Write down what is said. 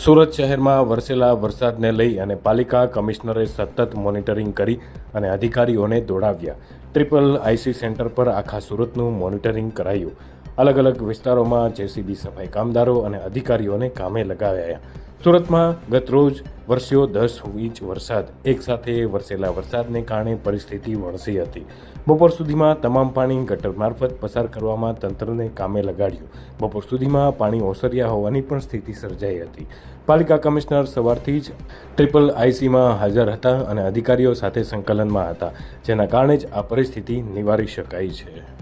સુરત શહેરમાં વરસેલા વરસાદને લઈ અને પાલિકા કમિશનરે સતત મોનિટરિંગ કરી અને અધિકારીઓને દોડાવ્યા. ટ્રિપલ આઈસી સેન્ટર પર આખા સુરતનું મોનિટરિંગ કરાયું. અલગ અલગ વિસ્તારોમાં જેસીબી સફાઈ કામદારો અને અધિકારીઓને કામે લગાવ્યા. સુરતમાં ગતરોજ વરસ્યો દસ ઇંચ વરસાદ. એકસાથે વરસેલા વરસાદને કારણે પરિસ્થિતિ વણસી હતી. બપોર સુધીમાં તમામ પાણી ગટર મારફત પસાર કરવામાં તંત્રને કામે લગાડ્યું. બપોર સુધીમાં પાણી ઓસર્યા હોવાની પણ સ્થિતિ સર્જાઈ હતી. પાલિકા કમિશનર સવારથી જ ટ્રિપલ આઈસીમાં હાજર હતા અને અધિકારીઓ સાથે સંકલનમાં હતા, જેના કારણે જ આ પરિસ્થિતિ નિવારી શકાય છે.